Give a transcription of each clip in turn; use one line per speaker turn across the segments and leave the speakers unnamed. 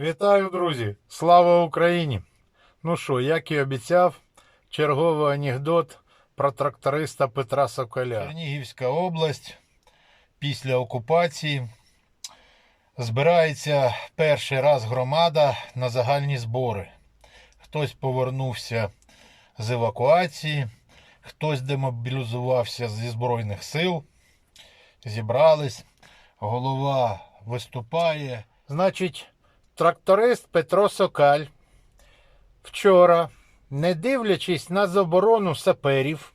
Вітаю, друзі! Слава Україні! Ну що, як і обіцяв, черговий анекдот про тракториста Петра Соколя. Чернігівська область після окупації збирається перший раз громада на загальні збори. Хтось повернувся з евакуації, хтось демобілізувався зі Збройних сил. Зібрались, голова виступає. Значить, тракторист Петро Сокаль вчора, не дивлячись на заборону саперів,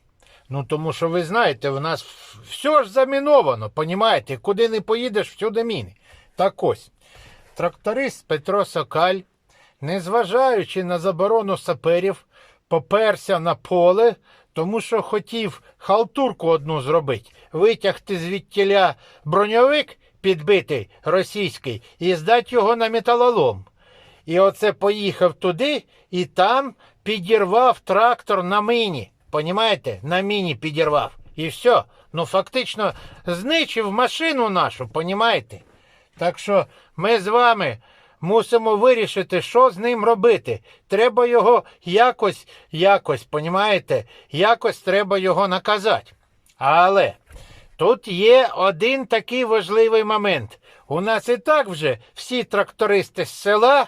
ну тому що ви знаєте, в нас все ж заміновано, понімаєте, куди не поїдеш, всюди міни. Так ось, тракторист Петро Сокаль, незважаючи на заборону саперів, поперся на поле, тому що хотів халтурку одну зробити, витягти звідтіля броньовик підбитий російський і здати його на металолом. І оце поїхав туди і там підірвав трактор на міні. Понімаєте? На міні підірвав. І все. Ну фактично знищив машину нашу, понімаєте? Так що ми з вами мусимо вирішити, що з ним робити. Треба його якось, якось, понімаєте? Якось треба його наказати. Але Тут є один такий важливий момент. У нас і так вже всі трактористи з села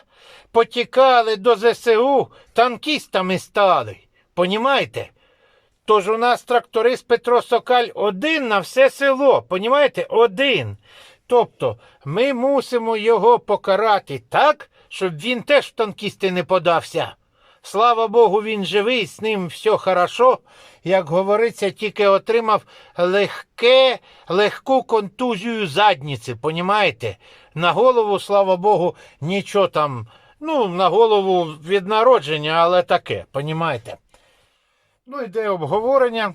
потікали до ЗСУ, танкістами стали. Понімаєте? Тож у нас тракторист Петро Сокаль один на все село. Понімаєте? Один. Тобто ми мусимо його покарати так, щоб він теж в танкісти не подався. Слава Богу, він живий, з ним все хорошо. Як говориться, тільки отримав легке, легку контузію задніці, понімаєте? На голову, слава Богу, нічого там, ну, на голову від народження, але таке, понімаєте? Ну, йде обговорення.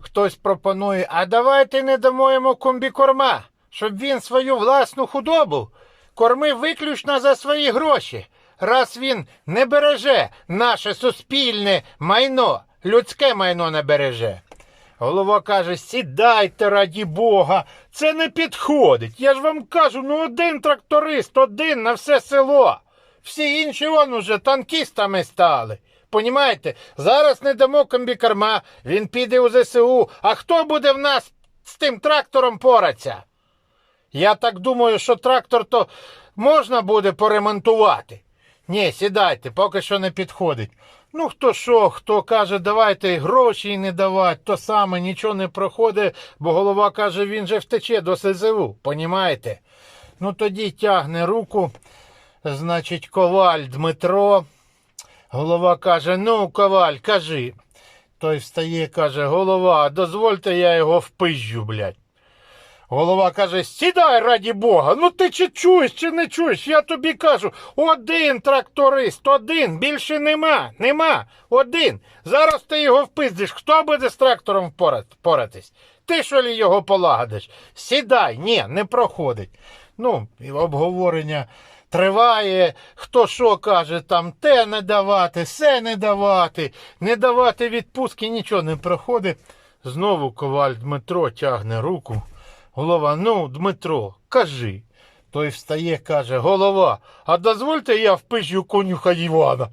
Хтось пропонує, а давайте не дамо йому комбікорма, щоб він свою власну худобу кормив виключно за свої гроші раз він не береже наше суспільне майно, людське майно не береже. Голова каже: сідайте, раді Бога, це не підходить. Я ж вам кажу, ну один тракторист, один на все село. Всі інші вон уже танкістами стали. Понімаєте, зараз не дамо комбікорма, він піде у ЗСУ. А хто буде в нас з тим трактором поратися? Я так думаю, що трактор то можна буде поремонтувати. Ні, сідайте, поки що не підходить. Ну, хто що, хто каже, давайте гроші не давати, то саме нічого не проходить, бо голова каже, він же втече до СЗУ, понімаєте? Ну тоді тягне руку, значить, коваль Дмитро. Голова каже: ну, коваль, кажи. Той встає, каже, голова, дозвольте я його впизжу, блядь. Голова каже: сідай раді Бога. Ну ти чи чуєш, чи не чуєш? Я тобі кажу, один тракторист, один, більше нема, нема, один. Зараз ти його впиздиш. Хто буде з трактором впорат- поратись? Ти що лі його полагодиш? Сідай, ні, не проходить. Ну, обговорення триває, хто що каже, там те не давати, все не давати, не давати відпустки, нічого не проходить. Знову коваль Дмитро тягне руку. Голова, ну, Дмитро, кажи. Той встає, каже, голова, а дозвольте я впишу конюха Івана.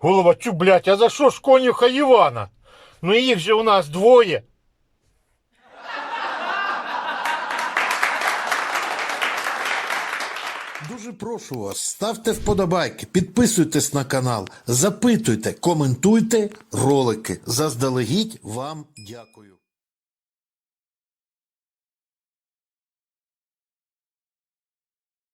Голова, чу, блядь, а за що ж конюха Івана? Ну їх же у нас двоє.
Дуже прошу вас, ставте вподобайки, підписуйтесь на канал, запитуйте, коментуйте ролики. Заздалегідь вам дякую.